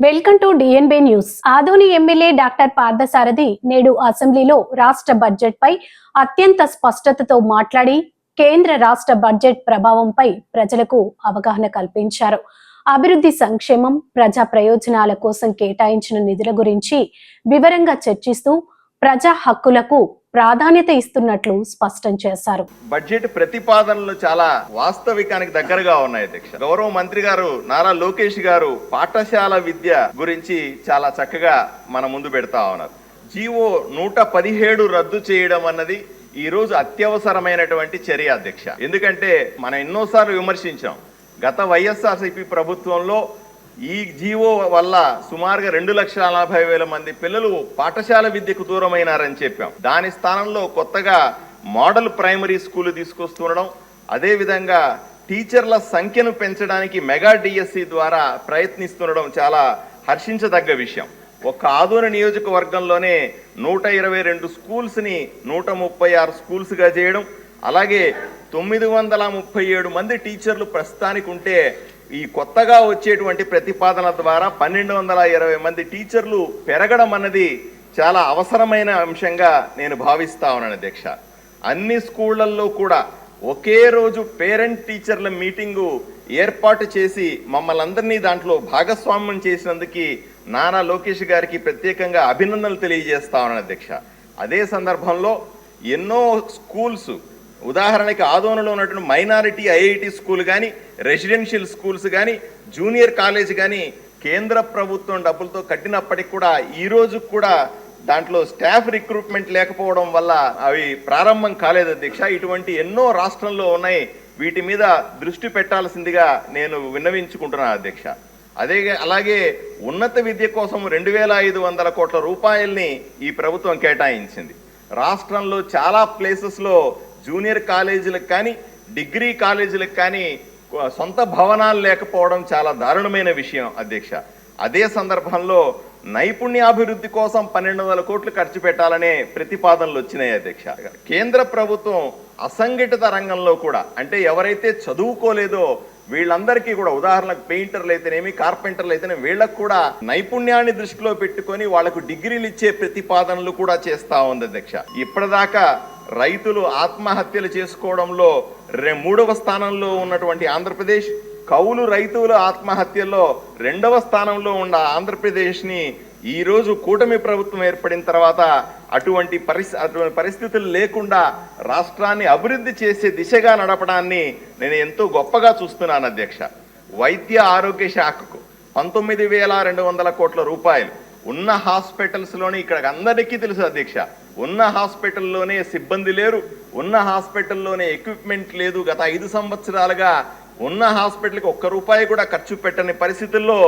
Welcome to DNB news Adoni MLA doctor Parthasarathi నేడు అసెంబ్లీలో రాష్ట్ర బడ్జెట్ పై అత్యంత స్పష్టతతో మాట్లాడి కేంద్ర రాష్ట్ర బడ్జెట్ ప్రభావంపై ప్రజలకు అవగాహన కల్పించారు. అభివృద్ధి సంక్షేమం ప్రజా ప్రయోజనాల కోసం కేటాయించిన నిధుల గురించి వివరంగా చర్చిస్తూ ప్రజా హక్కులకు ప్రాధాన్యత ఇస్తున్నట్లు స్పష్టం చేశారు. బడ్జెట్ ప్రతిపాదనలు చాలా వాస్తవికానికి దగ్గరగా ఉన్నాయి అధ్యక్ష. గౌరవ మంత్రి గారు నారా లోకేష్ గారు పాఠశాల విద్య గురించి చాలా చక్కగా మన ముందు పెడతా ఉన్నారు. జీవో నూట పదిహేడు రద్దు చేయడం అన్నది ఈ రోజు అత్యవసరమైనటువంటి చర్య అధ్యక్ష. ఎందుకంటే మనం ఎన్నోసార్లు విమర్శించాం. గత వైఎస్ఆర్సీపీ ప్రభుత్వంలో ఈ జీవో వల్ల సుమారుగా రెండు లక్షల నలభై వేల మంది పిల్లలు పాఠశాల విద్యకు దూరమైనారని చెప్పాం. దాని స్థానంలో కొత్తగా మోడల్ ప్రైమరీ స్కూల్ తీసుకొస్తుండడం అదేవిధంగా టీచర్ల సంఖ్యను పెంచడానికి మెగా డిఎస్సి ద్వారా ప్రయత్నిస్తుండడం చాలా హర్షించదగ్గ విషయం. ఒక్క ఆదోని నియోజకవర్గంలోనే నూట ఇరవై రెండు స్కూల్స్ని నూట ముప్పై ఆరు స్కూల్స్గా చేయడం అలాగే తొమ్మిది వందల ముప్పై ఏడు మంది టీచర్లు ప్రస్తుతానికి ఉంటే ఈ కొత్తగా వచ్చేటువంటి ప్రతిపాదన ద్వారా పన్నెండు వందల ఇరవై మంది టీచర్లు పెరగడం అన్నది చాలా అవసరమైన అంశంగా నేను భావిస్తా ఉన్నాను అధ్యక్ష. అన్ని స్కూళ్ళల్లో కూడా ఒకే రోజు పేరెంట్ టీచర్ల మీటింగు ఏర్పాటు చేసి మమ్మల్ని అందరినీ దాంట్లో భాగస్వామ్యం చేసినందుకు నారా లోకేష్ గారికి ప్రత్యేకంగా అభినందనలు తెలియజేస్తా ఉన్నాను అధ్యక్ష. అదే సందర్భంలో ఎన్నో స్కూల్స్ ఉదాహరణకి ఆదోనలో ఉన్నటువంటి మైనారిటీ ఐఐటి స్కూల్ కానీ రెసిడెన్షియల్ స్కూల్స్ కానీ జూనియర్ కాలేజ్ కానీ కేంద్ర ప్రభుత్వం డబ్బులతో కట్టినప్పటికి కూడా ఈ రోజు కూడా దాంట్లో స్టాఫ్ రిక్రూట్మెంట్ లేకపోవడం వల్ల అవి ప్రారంభం కాలేదు అధ్యక్ష. ఇటువంటి ఎన్నో రాష్ట్రంలో ఉన్నాయి. వీటి మీద దృష్టి పెట్టాల్సిందిగా నేను విన్నవించుకుంటున్నాను అధ్యక్ష. అదే అలాగే ఉన్నత విద్య కోసం రెండు వేల ఐదు వందల కోట్ల రూపాయల్ని ఈ ప్రభుత్వం కేటాయించింది. రాష్ట్రంలో చాలా ప్లేసెస్లో జూనియర్ కాలేజీలకు కానీ డిగ్రీ కాలేజీలకు కానీ సొంత భవనాలు లేకపోవడం చాలా దారుణమైన విషయం అధ్యక్ష. అదే సందర్భంలో నైపుణ్యాభివృద్ధి కోసం పన్నెండు వందల కోట్లు ఖర్చు పెట్టాలనే ప్రతిపాదనలు వచ్చినాయి అధ్యక్ష. కేంద్ర ప్రభుత్వం అసంఘటిత రంగంలో కూడా అంటే ఎవరైతే చదువుకోలేదో వీళ్ళందరికీ కూడా ఉదాహరణకు పెయింటర్లు అయితేనేమి కార్పెంటర్లు అయితేనేమి వీళ్ళకు కూడా నైపుణ్యాన్ని దృష్టిలో పెట్టుకొని వాళ్ళకు డిగ్రీలు ఇచ్చే ప్రతిపాదనలు కూడా చేస్తా ఉంది అధ్యక్ష. ఇప్పటిదాకా రైతులు ఆత్మహత్యలు చేసుకోవడంలో రె మూడవ స్థానంలో ఉన్నటువంటి ఆంధ్రప్రదేశ్ కౌలు రైతుల ఆత్మహత్యల్లో రెండవ స్థానంలో ఉన్న ఆంధ్రప్రదేశ్ని ఈరోజు కూటమి ప్రభుత్వం ఏర్పడిన తర్వాత అటువంటి పరిస్థి అటువంటి పరిస్థితులు లేకుండా రాష్ట్రాన్ని అభివృద్ధి చేసే దిశగా నడపడాన్ని నేను ఎంతో గొప్పగా చూస్తున్నాను అధ్యక్ష. వైద్య ఆరోగ్య శాఖకు పంతొమ్మిది వేల రెండు వందల కోట్ల రూపాయలు ఉన్న హాస్పిటల్స్లోని ఇక్కడ అందరికీ తెలుసు అధ్యక్ష. ఉన్న హాస్పిటల్లోనే సిబ్బంది లేరు ఉన్న హాస్పిటల్లోనే ఎక్విప్మెంట్ లేదు. గత ఐదు సంవత్సరాలుగా ఉన్న హాస్పిటల్కి ఒక్క రూపాయి కూడా ఖర్చు పెట్టని పరిస్థితుల్లో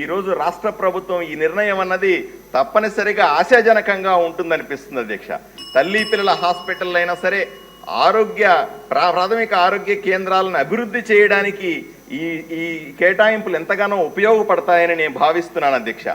ఈరోజు రాష్ట్ర ప్రభుత్వం ఈ నిర్ణయం అన్నది తప్పనిసరిగా ఆశాజనకంగా ఉంటుందనిపిస్తుంది అధ్యక్ష. తల్లి పిల్లల హాస్పిటల్ అయినా సరే ఆరోగ్య ప్రాథమిక ఆరోగ్య కేంద్రాలను అభివృద్ధి చేయడానికి ఈ ఈ కేటాయింపులు ఎంతగానో ఉపయోగపడతాయని నేను భావిస్తున్నాను అధ్యక్ష.